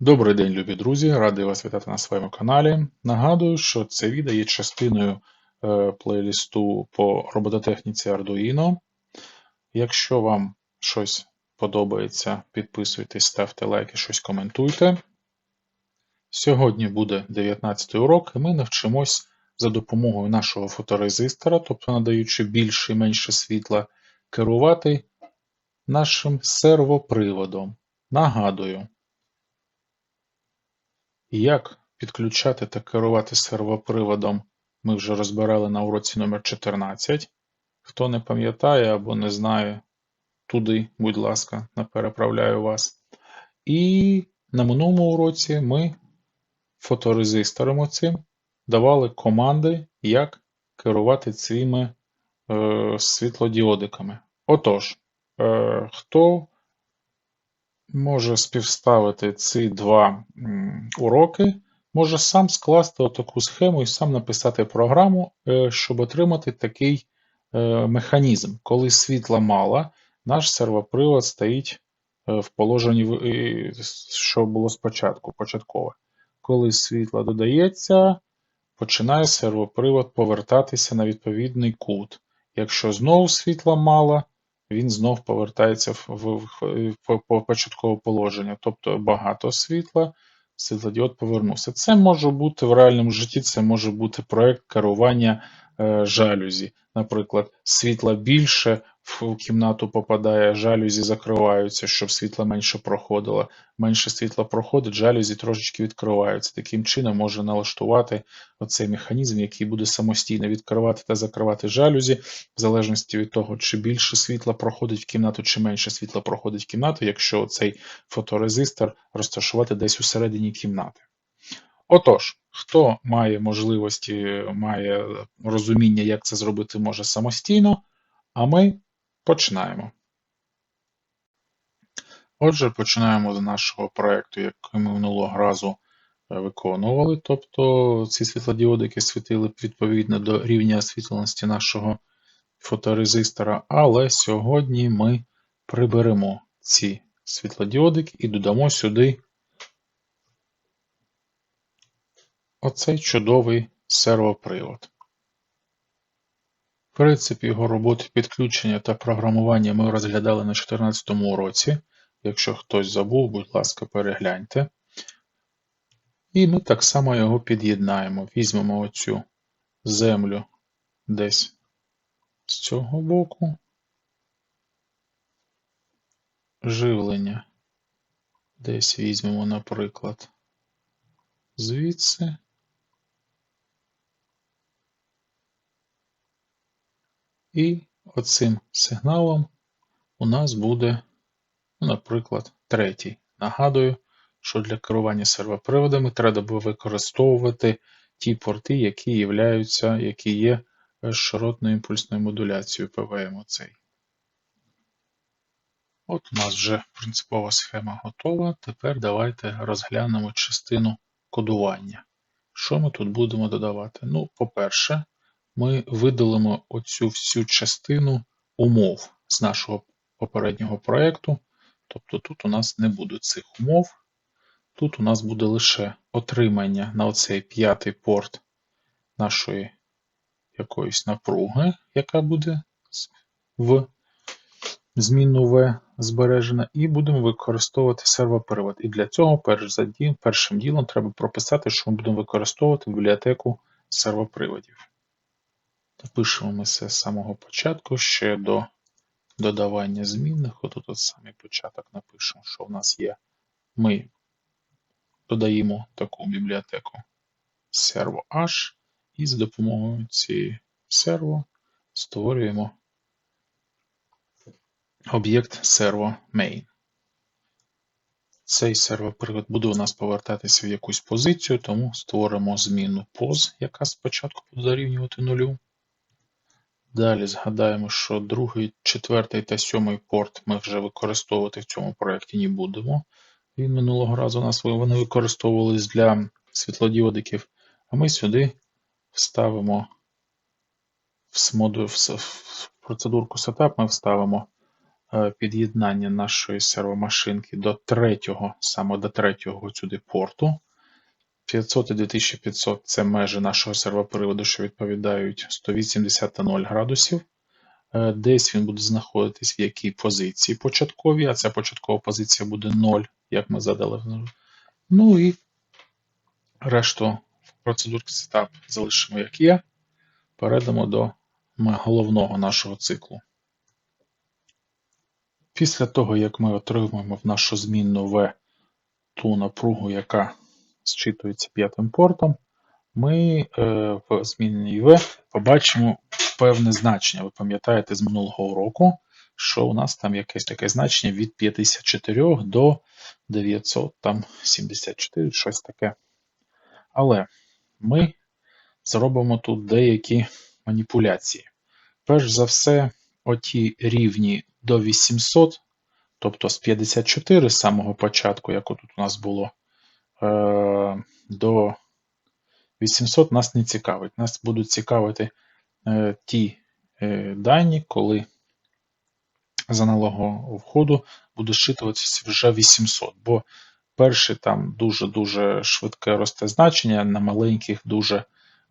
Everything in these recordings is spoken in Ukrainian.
Добрий день, любі друзі! Радий вас вітати на своєму каналі. Нагадую, що це відео є частиною е, плейлісту по робототехніці Arduino. Якщо вам щось подобається, підписуйтесь, ставте лайки, щось коментуйте. Сьогодні буде 19 урок, і ми навчимось за допомогою нашого фоторезистора, тобто надаючи більше і менше світла, керувати нашим сервоприводом. Нагадую. Як підключати та керувати сервоприводом ми вже розбирали на уроці номер 14 Хто не пам'ятає або не знає, туди, будь ласка, переправляю вас. І на минулому уроці ми фоторезистором оцим давали команди, як керувати цими е, світлодіодиками. Отож, е, хто може співставити ці два уроки, може сам скласти таку схему і сам написати програму, е, щоб отримати такий е, механізм. Коли світла мало, наш сервопривод стоїть е, в положенні, що було спочатку, початкове. Коли світло додається, починає сервопривод повертатися на відповідний кут. Якщо знову світла мало, він знов повертається в, в, в, в початкове положення, тобто багато світла, світлодіод повернувся. Це може бути в реальному житті, це може бути проект керування е, жалюзі. Наприклад, світла більше, в кімнату попадає, жалюзі закриваються, щоб світло менше проходило. Менше світла проходить, жалюзі трошечки відкриваються. Таким чином можна налаштувати оцей механізм, який буде самостійно відкривати та закривати жалюзі, в залежності від того, чи більше світла проходить в кімнату, чи менше світла проходить в кімнату, якщо цей фоторезистор розташувати десь у середині кімнати. Отож, хто має можливості, має розуміння, як це зробити може самостійно, а ми Починаємо. Отже, починаємо з нашого проєкту, який ми минулого разу е, виконували. Тобто ці світлодіодики світили відповідно до рівня освітленості нашого фоторезистора, але сьогодні ми приберемо ці світлодіодики і додамо сюди оцей чудовий сервопривод. Принцип його роботи підключення та програмування ми розглядали на 2014 уроці. Якщо хтось забув, будь ласка, перегляньте. І ми так само його під'єднаємо. Візьмемо оцю землю десь з цього боку. Живлення. Десь візьмемо, наприклад, звідси. І оцим сигналом у нас буде, ну, наприклад, третій. Нагадую, що для керування сервоприводами треба використовувати ті порти, які являються, які є широтною імпульсною модуляцією ПВМ. оцей. От у нас вже принципова схема готова. Тепер давайте розглянемо частину кодування. Що ми тут будемо додавати? Ну, по-перше, ми видалимо оцю всю частину умов з нашого попереднього проєкту. Тобто тут у нас не буде цих умов. Тут у нас буде лише отримання на оцей п'ятий порт нашої якоїсь напруги, яка буде в змінну V збережена, і будемо використовувати сервопривод. І для цього перш за першим ділом треба прописати, що ми будемо використовувати бібліотеку сервоприводів. Напишемо ми це з самого початку ще до додавання змінних. Отут от самий початок напишемо, що в нас є. Ми додаємо таку бібліотеку servo-h і за допомогою цієї серво створюємо об'єкт servo main. Цей сервопривод буде у нас повертатися в якусь позицію, тому створимо зміну pos, яка спочатку буде дорівнювати нулю. Далі згадаємо, що другий, четвертий та сьомий порт ми вже використовувати в цьому проєкті не будемо. Він минулого разу нас вони використовувались для світлодіодиків, а ми сюди вставимо в, моду, в процедурку Setup ми вставимо е, під'єднання нашої сервомашинки до третього, саме до третього сюди порту. 500 і 2500 це межі нашого сервоприводу, що відповідають 180 та 0 градусів. Е, Десь він буде знаходитись в якій позиції початковій, а ця початкова позиція буде 0, як ми задали. Ну і решту процедурки сетап залишимо як є. Перейдемо до головного нашого циклу. Після того, як ми отримаємо в нашу змінну V ту напругу, яка зчитується п'ятим портом, ми е, в змінній V побачимо певне значення. Ви пам'ятаєте з минулого уроку, що у нас там якесь таке значення від 54 до 974, щось таке. Але ми зробимо тут деякі маніпуляції. Перш за все, оті рівні до 800, тобто з 54 з самого початку, як тут у нас було, до 800 нас не цікавить. Нас будуть цікавити е, ті е, дані, коли з аналогового входу буде зчитуватися вже 800. Бо перший там дуже-дуже швидке росте значення на маленьких дуже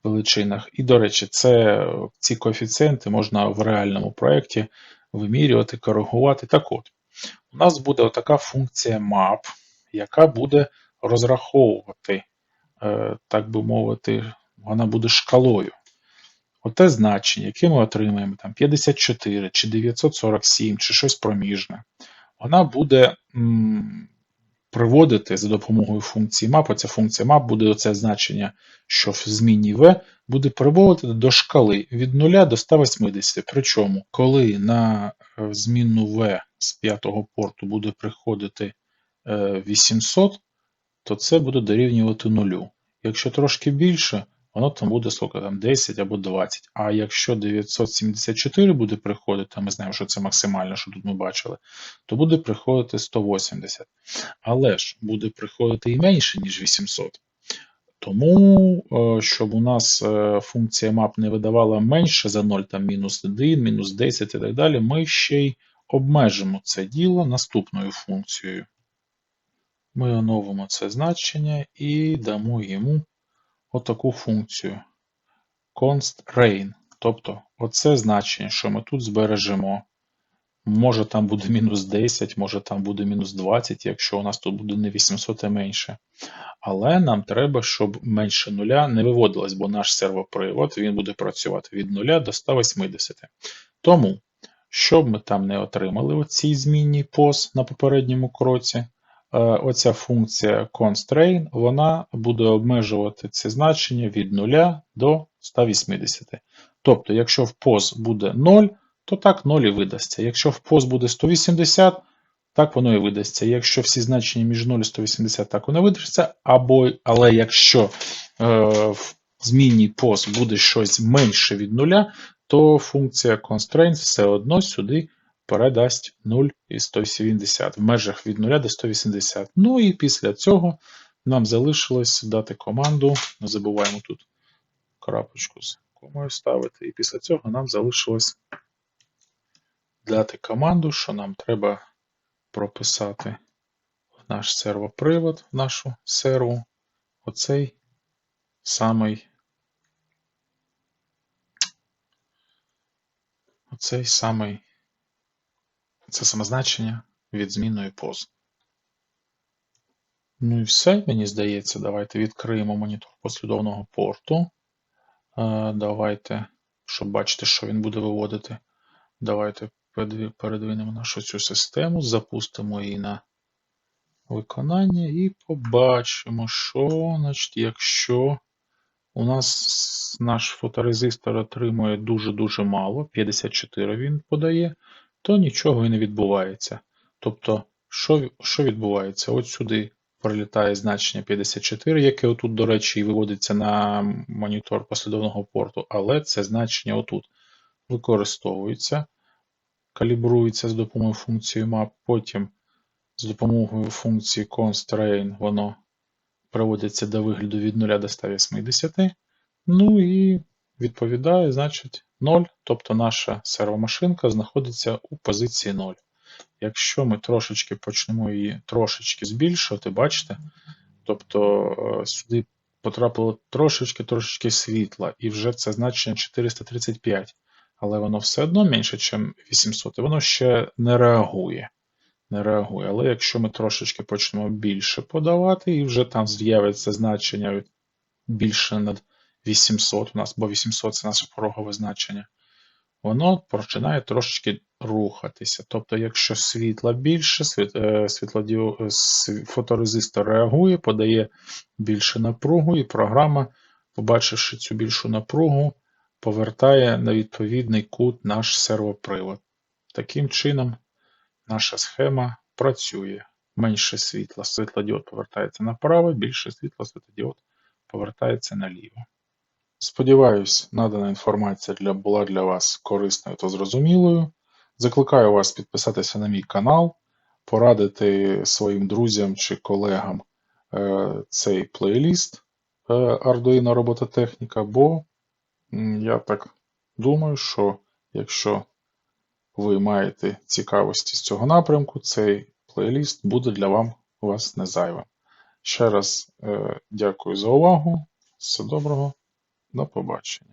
величинах. І, до речі, це, ці коефіцієнти можна в реальному проєкті вимірювати, коригувати. Так от, у нас буде така функція map, яка буде розраховувати, е, так би мовити, вона буде шкалою. Оте значення, яке ми отримаємо, там 54 чи 947, чи щось проміжне, вона буде м, приводити за допомогою функції map, оця функція map буде оце значення, що в змінній v, буде приводити до шкали від 0 до 180. Причому, коли на е, змінну v з п'ятого порту буде приходити е, 800, то це буде дорівнювати нулю. Якщо трошки більше, воно там буде скільки там 10 або 20. А якщо 974 буде приходити, а ми знаємо, що це максимально, що тут ми бачили, то буде приходити 180. Але ж буде приходити і менше, ніж 800. Тому, е, щоб у нас е, функція map не видавала менше за 0, там мінус 1, мінус 10 і так далі, ми ще й обмежимо це діло наступною функцією. Ми оновимо це значення і дамо йому отаку функцію constrain. Тобто, оце значення, що ми тут збережемо. Може там буде мінус 10, може там буде мінус 20, якщо у нас тут буде не 800 а менше. Але нам треба, щоб менше нуля не виводилось, бо наш сервопривод він буде працювати від 0 до 180. Тому, щоб ми там не отримали оцій змінній POS на попередньому кроці, оця функція constrain, вона буде обмежувати це значення від 0 до 180. Тобто, якщо в POS буде 0, то так 0 і видасться. Якщо в POS буде 180, так воно і видасться. Якщо всі значення між 0 і 180, так воно видасться. Або, але якщо е, в змінній POS буде щось менше від 0, то функція constraint все одно сюди передасть 0 і 180 в межах від 0 до 180. Ну і після цього нам залишилось дати команду. Не забуваємо тут крапочку з комою ставити. І після цього нам залишилось дати команду, що нам треба прописати в наш сервопривод, в нашу серву, оцей самий оцей самий це саме значення від змінної поз. Ну і все, мені здається, давайте відкриємо монітор послідовного порту. Е, Давайте, щоб бачити, що він буде виводити. Давайте передвинемо нашу цю систему, запустимо її на виконання і побачимо, що, значить, якщо у нас наш фоторезистор отримує дуже-дуже мало, 54 він подає, то нічого і не відбувається. Тобто, що, що відбувається? От сюди прилітає значення 54, яке отут, до речі, і виводиться на монітор послідовного порту, але це значення отут використовується, калібрується з допомогою функції map, потім з допомогою функції constrain воно приводиться до вигляду від 0 до 180. Ну і відповідає, значить, 0, тобто наша сервомашинка знаходиться у позиції 0. Якщо ми трошечки почнемо її трошечки збільшувати, бачите? Тобто е, сюди потрапило трошечки трошечки світла, і вже це значення 435. Але воно все одно менше, ніж 800, і воно ще не реагує. Не реагує. Але якщо ми трошечки почнемо більше подавати, і вже там з'явиться значення більше над 800 у нас, бо 800 це наше порогове значення, воно починає трошечки рухатися. Тобто, якщо світла більше, світ, е, світлодіо, е, фоторезистор реагує, подає більше напругу, і програма, побачивши цю більшу напругу, повертає на відповідний кут наш сервопривод. Таким чином, наша схема працює. Менше світла, світлодіод повертається направо, більше світла, світлодіод повертається наліво. Сподіваюсь, надана інформація для, була для вас корисною та зрозумілою. Закликаю вас підписатися на мій канал, порадити своїм друзям чи колегам е, цей плейліст е, Arduino робототехніка, бо я так думаю, що якщо ви маєте цікавості з цього напрямку, цей плейліст буде для вам, вас не зайвим. Ще раз е, дякую за увагу. Все доброго. До побачення.